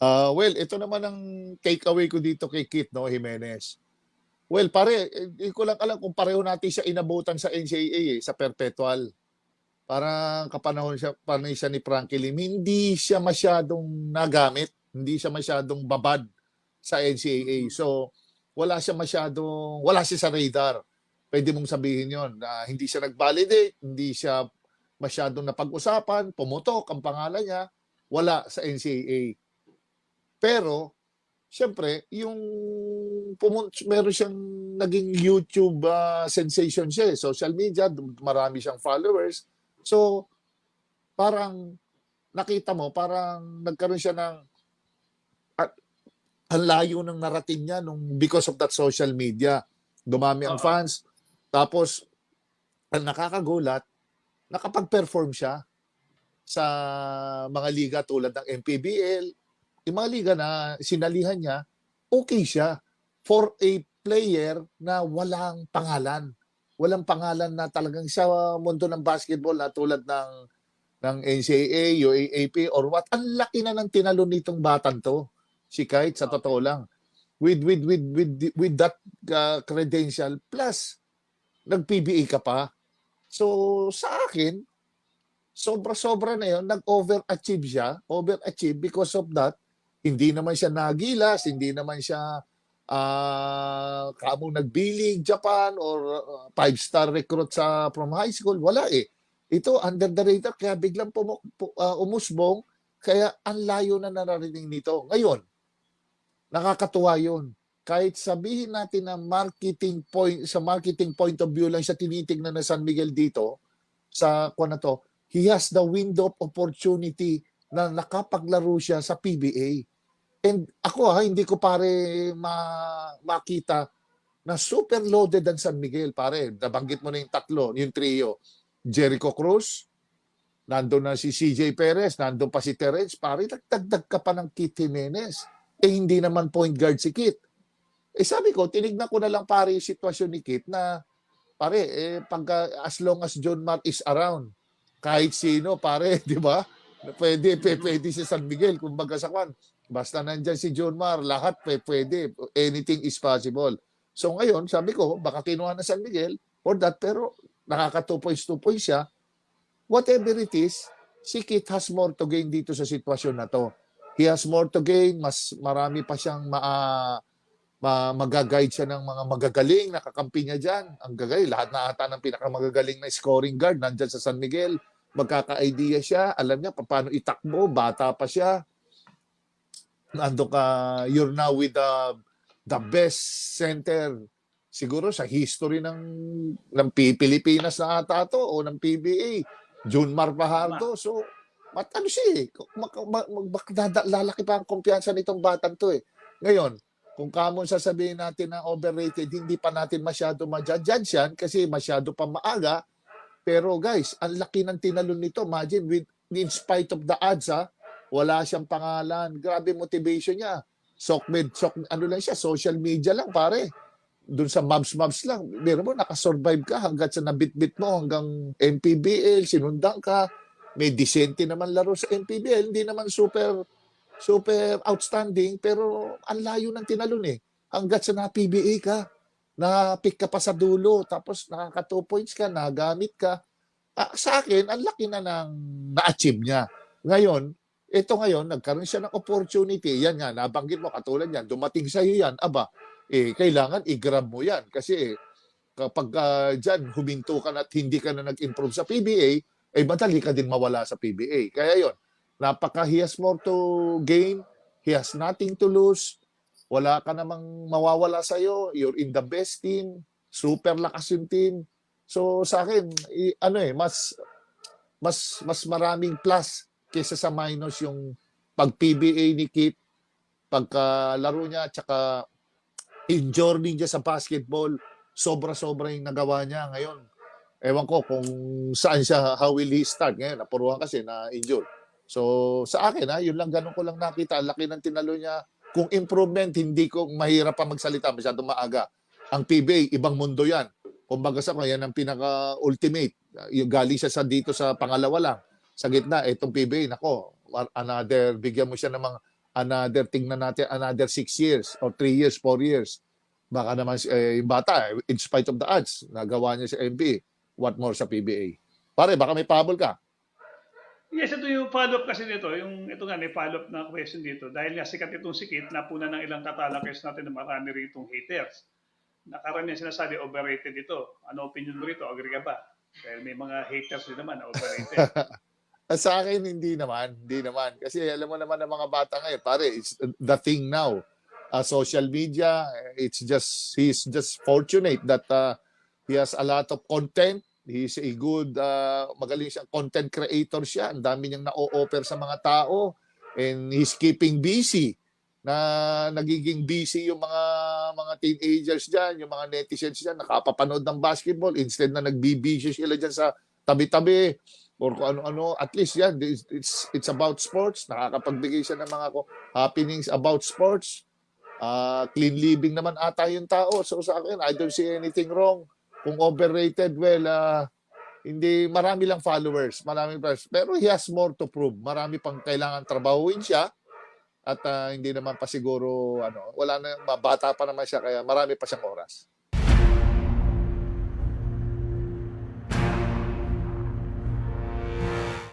Ah, well, ito naman ang takeaway ko dito kay Kit, no, Jimenez. Well, pare, hindi ko lang alam kung pareho natin siya inabutan sa NCAA, eh, sa perpetual. Parang kapanahon siya, panay siya ni Frankie Lim, hindi siya masyadong nagamit, hindi siya masyadong babad sa NCAA. So, wala siya masyadong, wala siya sa radar. Pwede mong sabihin yon na hindi siya nag-validate, hindi siya masyadong napag-usapan, pumutok ang pangalan niya, wala sa NCAA. Pero, siyempre, yung pumun- meron siyang naging YouTube ah, sensation siya, eh. social media, marami siyang followers. So, parang nakita mo, parang nagkaroon siya ng at ang layo ng narating niya nung because of that social media. Dumami ang Oo. fans. Tapos, ang nakakagulat, nakapag-perform siya sa mga liga tulad ng MPBL, yung mga liga na sinalihan niya, okay siya for a player na walang pangalan. Walang pangalan na talagang sa mundo ng basketball na tulad ng ng NCAA, UAAP, or what. Ang laki na ng tinalo nitong batang to. Si Kite, sa totoo lang. With, with, with, with, with that uh, credential, plus, nag-PBA ka pa. So, sa akin, sobra-sobra na yun, nag-overachieve siya, overachieve because of that, hindi naman siya nagilas, hindi naman siya ah kamong nagbiling Japan or uh, five-star recruit sa from high school, wala eh. Ito under the radar kaya biglang pumu- pu- ah, umusbong kaya ang layo na naririnig nito. Ngayon, nakakatuwa yun. Kahit sabihin natin na marketing point sa marketing point of view lang siya tinitingnan ng San Miguel dito sa kuha na to, he has the window of opportunity na nakapaglaro siya sa PBA. And ako ha, hindi ko pare ma- makita na super loaded ang San Miguel, pare. Nabanggit mo na yung tatlo, yung trio. Jericho Cruz, nandun na si CJ Perez, nandun pa si Terence, pare, nagdagdag ka pa ng Kit Jimenez. Eh, hindi naman point guard si Kit. Eh, sabi ko, tinignan ko na lang pare yung sitwasyon ni Kit na, pare, eh, pagka, as long as John Mark is around, kahit sino, pare, di ba? Pwede, pwede, pwede si San Miguel, kumbaga sa kwan. Basta nandyan si John Mar, lahat pwede. Anything is possible. So ngayon, sabi ko, baka kinuha na San Miguel for that, pero nakaka 2 points, 2 points siya. Whatever it is, si Kit has more to gain dito sa sitwasyon na to. He has more to gain, mas marami pa siyang maa, ma, magaguide siya ng mga magagaling, nakakampi niya dyan. Ang gagaling, lahat na ata ng pinakamagagaling na scoring guard nandyan sa San Miguel. Magkaka-idea siya, alam niya pa- paano itakbo, bata pa siya nando ka, you're now with the the best center siguro sa history ng ng Pilipinas na ata to o ng PBA. June Mar Fajardo. So, mat ano siya eh. Mak, dada- lalaki pa ang kumpiyansa nitong batang to eh. Ngayon, kung kamon sasabihin natin na overrated, hindi pa natin masyado ma-judge yan kasi masyado pa maaga. Pero guys, ang laki ng tinalon nito. Imagine, with, in spite of the odds ha, wala siyang pangalan. Grabe motivation niya. Sokmed, sok, ano lang siya, social media lang pare. Doon sa mobs lang. Meron mo, nakasurvive ka hanggat sa nabitbit mo hanggang MPBL, sinundan ka. May disente naman laro sa MPBL. Hindi naman super super outstanding pero ang layo ng tinalon eh. Hanggat sa na-PBA ka, na-pick ka pa sa dulo, tapos nakaka 2 points ka, nagamit ka. Ah, sa akin, ang laki na ng na-achieve niya. Ngayon, ito ngayon, nagkaroon siya ng opportunity. Yan nga, nabanggit mo, katulad yan, dumating sa iyo yan. Aba, eh, kailangan i-grab mo yan. Kasi eh, kapag uh, dyan, huminto ka na at hindi ka na nag-improve sa PBA, eh, madali ka din mawala sa PBA. Kaya yon napaka he has more to gain, he has nothing to lose, wala ka namang mawawala sa iyo, you're in the best team, super lakas yung team. So sa akin, ano eh, mas mas mas maraming plus kaysa sa minus yung pag PBA ni Kit, pagkalaro niya, tsaka in journey niya sa basketball, sobra-sobra yung nagawa niya ngayon. Ewan ko kung saan siya, how will he start ngayon. Napuruhan kasi na injured. So sa akin ha, yun lang ganun ko lang nakita. Laki ng tinalo niya. Kung improvement, hindi ko mahirap pa magsalita, masyadong maaga. Ang PBA, ibang mundo yan. Kumbaga sa kanya, ang pinaka-ultimate. Galing siya sa dito sa pangalawa lang. Sa gitna, itong PBA, nako, another, bigyan mo siya ng mga another, tingnan natin, another six years or three years, four years. Baka naman eh, yung bata, in spite of the odds, nagawa niya sa NBA. What more sa PBA? Pare, baka may pahabol ka. Yes, ito yung follow-up kasi dito. Yung, ito nga, may follow-up na question dito. Dahil nga sikat itong sikit, napuna ng ilang tatalakers natin na marami ritong haters. Nakaramihan sinasabi, overrated ito. Ano opinion mo rito? Agree ka ba? Dahil may mga haters din naman na overrated. Ah, Sa akin, hindi naman. Hindi naman. Kasi alam mo naman ng mga bata ngayon, pare, it's the thing now. Uh, social media, it's just, he's just fortunate that uh, he has a lot of content. He's a good, uh, magaling siyang content creator siya. Ang dami niyang na-offer sa mga tao. And he's keeping busy na nagiging busy yung mga mga teenagers diyan, yung mga netizens diyan nakapapanood ng basketball instead na nagbibisyo sila diyan sa tabi-tabi or kung ano-ano, at least yan, it's, it's, it's about sports. Nakakapagbigay siya ng mga happenings about sports. Ah, clean living naman ata yung tao. So sa akin, I don't see anything wrong. Kung overrated, well, ah, hindi, marami lang followers, marami followers. Pero he has more to prove. Marami pang kailangan trabahuin siya. At ah, hindi naman pa siguro, ano, wala na, bata pa naman siya, kaya marami pa siyang oras.